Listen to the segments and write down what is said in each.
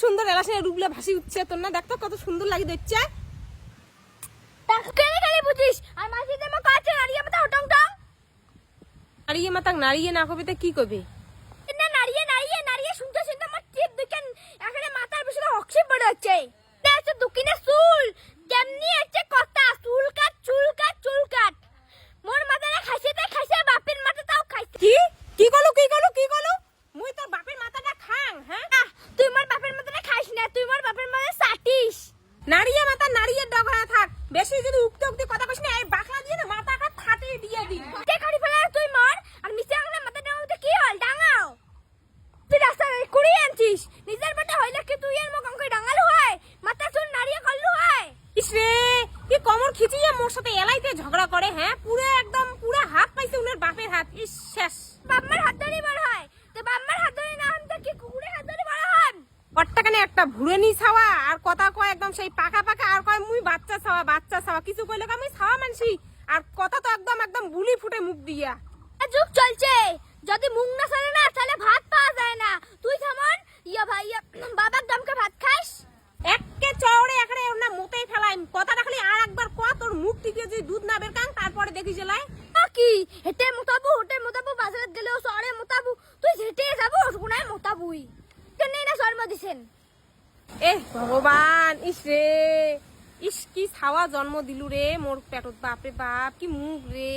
রূপলে ভাসি উঠছে তোর না? দেখতো কত সুন্দর লাগি দেখছে। কেন কেন বুঝিস আর কাছে হটং টং। নাড়িয়ে নাড়িয়ে না কবিতে কি কবে? না শুনতে শুনতে আমার দেখেন এখানে মাথার পিছনে অক্সিজেন পড়ে হচ্ছে না হচ্ছে দুকিনে চুল। কেমনি হচ্ছে কথা? চুল কাট চুল কাট চুল কাট মোর মাথাটা খাইছে তাই খাইছে বাপের মাথাটাও খাইছে কি কি কলো কি কলো কি কলো মুই তোর বাপের মাথাটা খাং হ্যাঁ আহ, তুই মোর বাপের মাথাটা খাইস না তুই মোর বাপের মাথা চাটিস নাড়িয়ে মাথা নাড়িয়ে ডগরা থাক। বেশি যদি উক্তি উক্তি কথা কইস না, এই বাকলা দিয়ে না মাথাটা ফাটিয়ে দিয়ে দিন কে খাড়ি ফেলা তুই মর? আর মিস্টার আংলা মাথাটা মধ্যে কি হল? ডাঙাও। তুই রাস্তায় কুড়ি আনছিস। নিজের বেটা হইলে কি তুই এর মুখ ডাঙালু হয়? মাথা চুল নাড়িয়ে করলু হয়? ইস রে, কি কমর খিচিয়ে মোর সাথে এলাইতে ঝগড়া করে হ্যাঁ? পুরো একদম পুরো হাত পাইছে উনার বাপের হাত। ইস শেষ বাম্মার হাত ধরে বড় হয় তো বাম্মার হাত ধরে না হন তো কি কুকুরের হাত ধরে বড় হন অট্টাকানে একটা ভুড়ে নি ছাওয়া আর কথা কয় একদম সেই পাকা পাকা আর কয় মুই বাচ্চা ছাওয়া বাচ্চা ছাওয়া। কিছু কইলে মুই ছাওয়া মানসি আর কথা তো একদম একদম বুলি ফুটে মুখ দিয়া। যুগ চলছে। যদি মুখ না চলে না তাহলে ভাত পাওয়া যায় না। তুই যেমন ইয়া ভাই বাবার দমকে ভাত খাস। একে চওড়ে এখানে ওর না মোতেই ফেলাই কথা রাখলি আর একবার ক তোর মুখ টিকে যদি দুধ না বের কাং তারপরে দেখি জেলায় কি? হেটে মোতাবু হেটে মোতাবু বাজারে গেলেও সরে মোতাবু। তুই হেটে যাব কোনায় মোতাবুই। কেন না শর্মা দিছেন? এ ভগবান ইস রে। ইস কি ছাওয়া জন্ম দিলু রে মোর পেটত বাপ রে বাপ কি মুখ রে।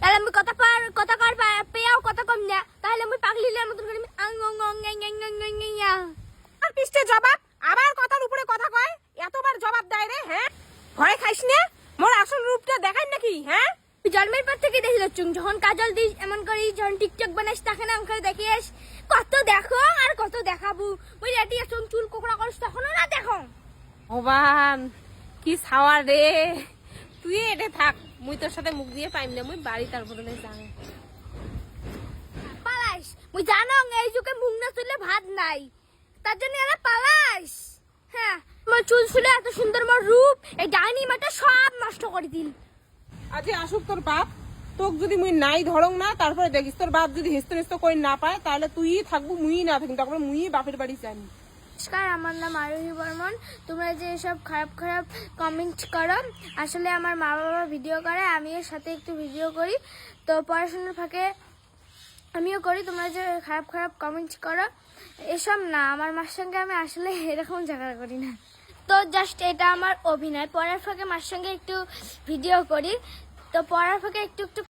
তাহলে আমি কথা পার কথা কর পেয়াও কথা কম না। তাহলে আমি পাগলি লে মতন করে আং অং অং অং অং অং অং আর পিষ্টে জবাব? আবার কথার উপরে কথা কয়? এতবার জবাব দেয় রে হ্যাঁ? ভয় খাইস না? মোর আসল রূপটা দেখাই নাকি হ্যাঁ? জন্মের পর থেকে দেখি যাচ্ছুং যখন কাজল দিস এমন করিস যখন টিকটক বানাস তখন আমাকে দেখিস কত দেখো দেখাবো। ওই রেডি আসুন চুল কোকড়া করিস তখনও না দেখো। ভগবান কি ছাওয়া রে। তুই এটে থাক মুই তোর সাথে মুখ দিয়ে পাইম না মুই বাড়ি তার বদলে জানো পালাইস। মুই জানো এই যুগে মুখ না তুললে ভাত নাই। তার জন্য এরা পালাইস। হ্যাঁ মোর চুল ছিল এত সুন্দর মোর রূপ এই ডাইনি মাটা সব নষ্ট করে দিল। আজ আসুক তোর বাপ। তোক যদি মুই নাই ধরং না, তারপরে দেখিস, তোর বাপ যদি হেস্ত হেস্ত করে না পায় তাহলে তুই থাকব মুই না থাকি তারপরে মুই বাপের বাড়ি যাই নমস্কার, আমার নাম আরোহী বর্মন। তোমরা যে এসব খারাপ খারাপ কমেন্ট করো, আসলে আমার মা বাবা ভিডিও করে, আমি এর সাথে একটু ভিডিও করি। তো পড়াশোনার ফাঁকে আমিও করি, তোমরা যে খারাপ খারাপ কমেন্ট করো, এসব না, আমার মার সঙ্গে আমি আসলে এরকম ঝগড়া করি না। তো জাস্ট এটা আমার অভিনয়। পড়ার ফাঁকে মার সঙ্গে একটু ভিডিও করি। তো পড়ার ফাঁকে একটু একটু